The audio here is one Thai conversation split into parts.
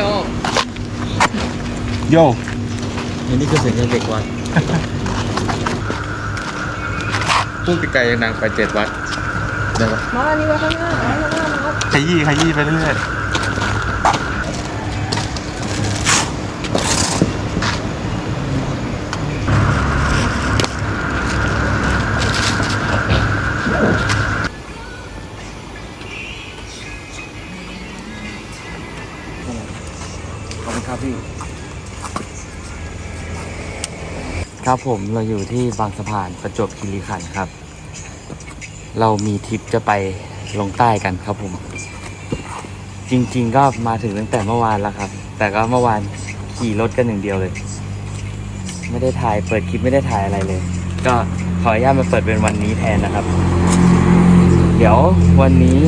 ชอบโยอันนี้คือเสียงเด็กวัดพูดไกลๆนางไปเจ็ดวัดได้ปะมาอันนี้ไว้ข้างหน้าไว้ข้างหน้ามาครับ ขยี้ขยี้ไปเรื่อยข ครับผมเราอยู่ที่บางสะพานประจวบคีรีขันธ์ครับ เรามีทริปจะไปลงใต้กันครับผม จริงๆก็มาถึงตั้งแต่เมื่อวานแล้วครับ แต่ก็เมื่อวานขี่รถกันอย่างเดียวเลย ไม่ได้ถ่ายเปิดคลิปไม่ได้ถ่ายอะไรเลย ก็ขออนุญาตมาเปิดเป็นวันนี้แทนนะครับ เดี๋ยววันนี้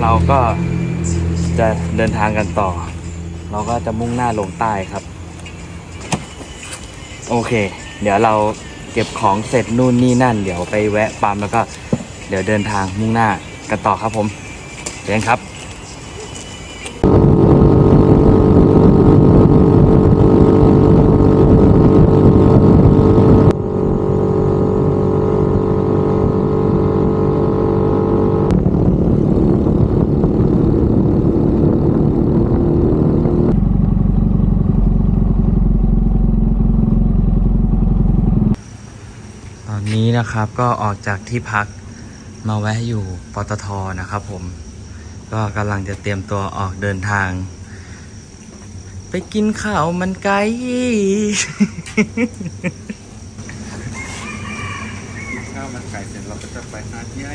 เราก็จะเดินทางกันต่อ เราก็จะมุ่งหน้าลงใต้ครับ โอเค เดี๋ยวเราเก็บของเสร็จนู่นนี่นั่น เดี๋ยวไปแวะปั๊มแล้วก็เดี๋ยวเดินทางมุ่งหน้ากันต่อครับผมเรียนครับ ตอ นี้นะครับก็ออกจากที่พักมาแวะอยู่ปตทนะครับผม ก็กำลังจะเตรียมตัวออกเดินทาง ไปกินข้าวมันไก่กินข้าวมันไก่เสร็จเราก็จะไปหาดใหญ่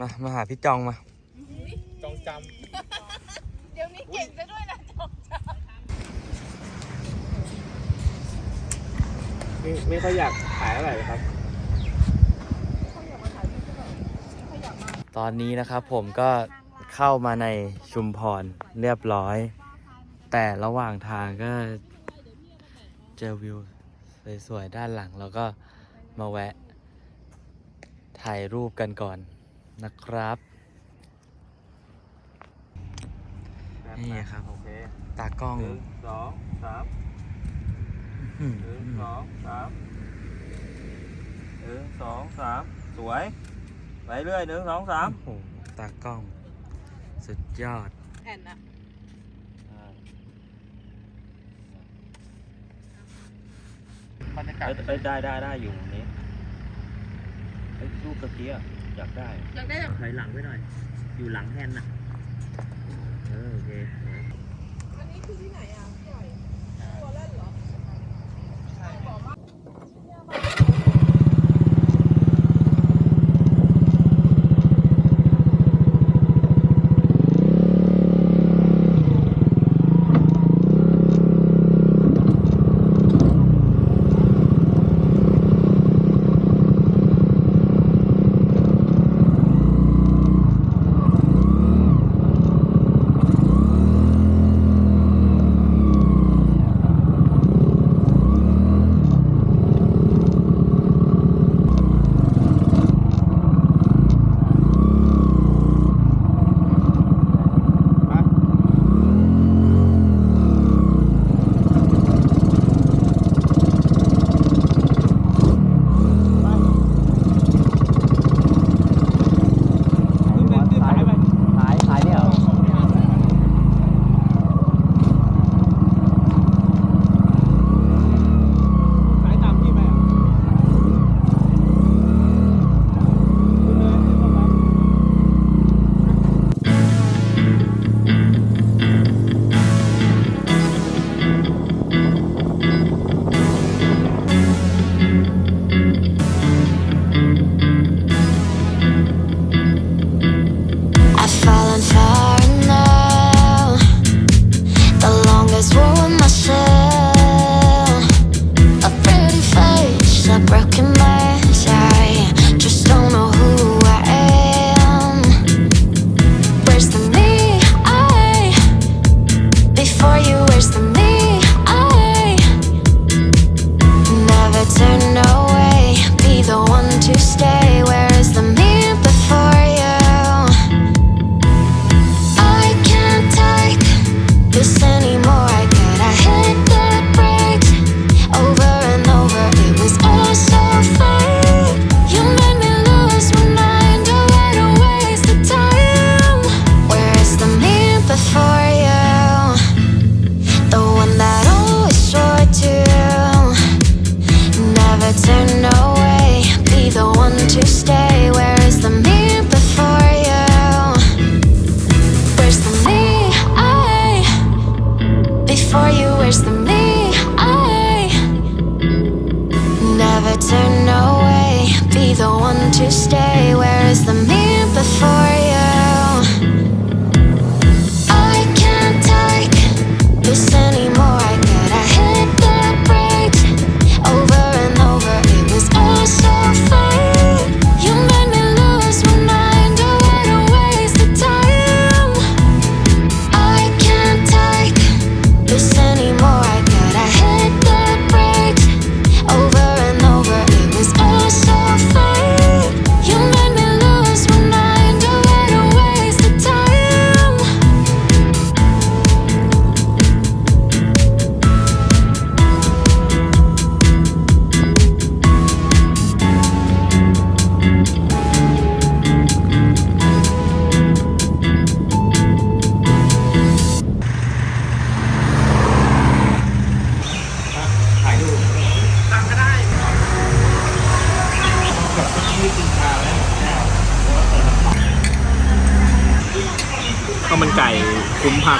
มา มาหาพี่จองมา จองจเดี๋ยวนี้เก่งซะด้วยนะจงำไม่ไม่ค่อยอยากขายอะไรเลยครับ ตอนนี้นะครับผมก็เข้ามาในชุมพรเรียบร้อย แต่ระหว่างทางก็เจอวิวสวยๆด้านหลังแล้วก็มาแวะถ่ายรูปกันก่อน นะครับ นี่ครับ โอเคตากล้องหนึ่งสองสามอืมหนึ่งสองสามหนึ่งสองสามสวย ไปเรื่อยหนึ่งสองสามโอ้โหตากล้อง สุดยอดแอนนะบรรยากาศเอ้ยได้ได้ได้อยู่ตรงนี้ไอ้ยรูปตะกี้อะ อยากได้อยากได้แบบถอยหลังไว้หน่อย อยู่หลังแฮนด์น่ะ เออโอเค อันนี้คือที่ไหนอะ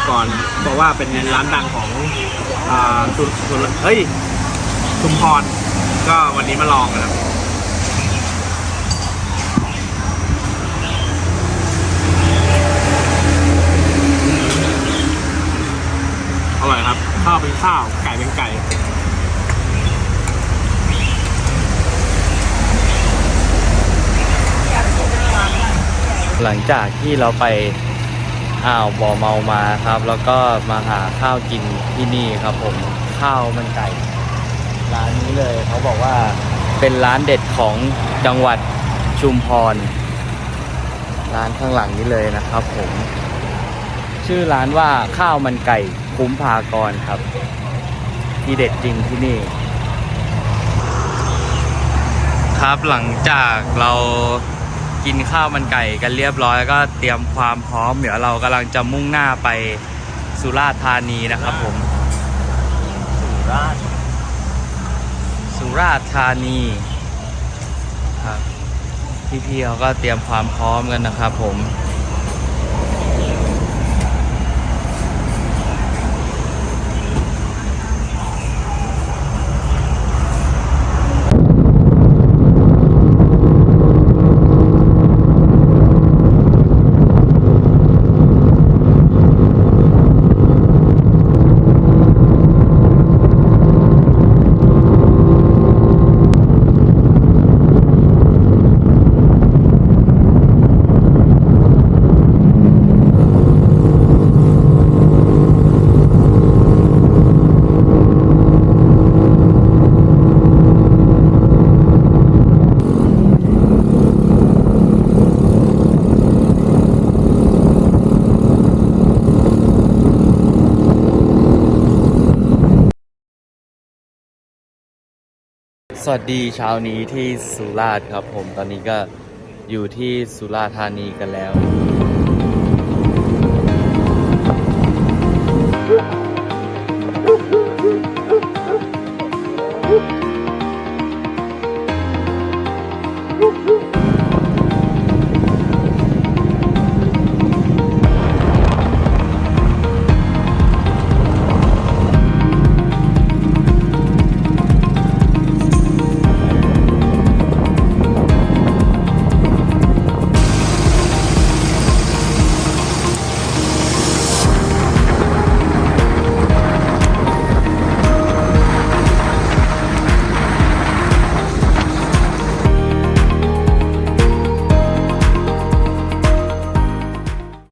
กรบอกว่าเป็นร้านดังของอ่าสุสุเฮ้ยชุมพรก็วันนี้มาลองนะครับอร่อยครับ ข้าวเป็นข้าว ไก่เป็นไก่หลังจากที่เราไป อ่าวบ่อเมามาครับ แล้วก็มาหาข้าวกินที่นี่ครับผมข้าวมันไก่ ร้านนี้เลยเขาบอกว่าเป็นร้านเด็ดของจังหวัดชุมพร ร้านข้างหลังนี้เลยนะครับผม ชื่อร้านว่าข้าวมันไก่คุ้มพากรครับ ที่เด็ดจริงที่นี่ ครับหลังจากเรา กินข้าวมันไก่กันเรียบร้อยก็เตรียมความพร้อม เดี๋ยวเรากำลังจะมุ่งหน้าไปสุราษฎร์ธานีนะครับผม สุราษฎร์สุราษฎร์ธานีครับพี่ๆเขาก็เตรียมความพร้อมกันนะครับผม สวัสดีเช้านี้ที่สุราษฎร์ครับผม ตอนนี้ก็อยู่ที่สุราษฎร์ธานีกันแล้ว